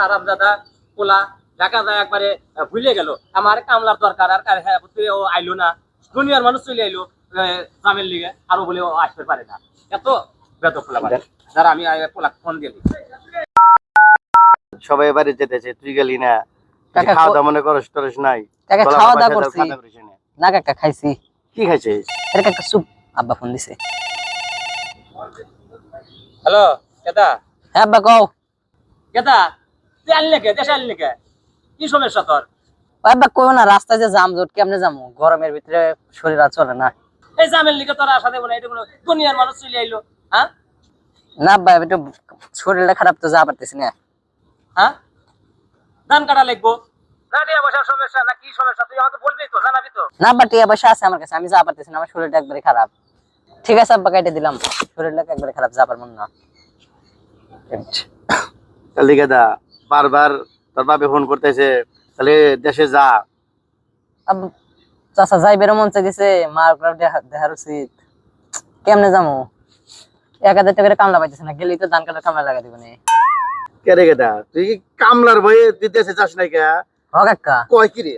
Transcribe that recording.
খারাপ দাদা পোলা। দেখা যায় একবারে ভুলে গেল। আমার কামলার দরকার আর হ্যাঁ ও আইলো না। দুনিয়ার মানুষ চলে আইলো জামের লিগে। আরও বলে ও আসতে পারে না। এত বেদ পোলা মানে যারা আমি পোলা ফোন দিয়ে। সবাই বাড়ি যেতেছে তুই গেলি না। খাওয়া দাওয়া মনে করস টরস নাই। খাওয়া দাওয়া করছি। খাওয়া দাওয়া করিস না। না কাকা খাইছি। কি খাইছিস? এর কাকা সুপ আব্বা ফোন দিছে। হ্যালো কেদা হ্যাঁ আব্বা কও। কেদা কে সমস্যা তোর? না রাস্তায় যে জাম জট কেমনে যাব গরমের ভিতরে শরীর আর চলে না। এই জামের লিগে তোর আশা দেবো না এটা কোনো দুনিয়ার মানুষ চলে আইলো হ্যাঁ? না আব্বা একটু শরীরটা খারাপ তো যা পারতেছি না। হ্যাঁ? ধান কাটা লিখব। না দিয়া বসার সমস্যা না কি সমস্যা তুই আমাকে বলবি তো জানাবি তো। না আব্বা টিয়া পয়সা আছে আমার কাছে আমি যা পারতেছি না আমার শরীরটা একবারে খারাপ। ঠিক আছে আব্বা কেটে দিলাম। শরীরটা একবারে খারাপ যা পারব না। গেদা বারবার তার বাপে ফোন করতেছে তাহলে দেশে যা। চাষা যাই বেরো মন গেছে মার দেহার দেখার উচিত। কেমনে যাব এক হাজার টাকা কামলা পাইতেছে না গেলেই তো ধান কাটার কামলা লাগা দিবনি কে রে তুই কামলার ভয়ে তুই দেশে যাস নাই কে কাকা কয় কি রে?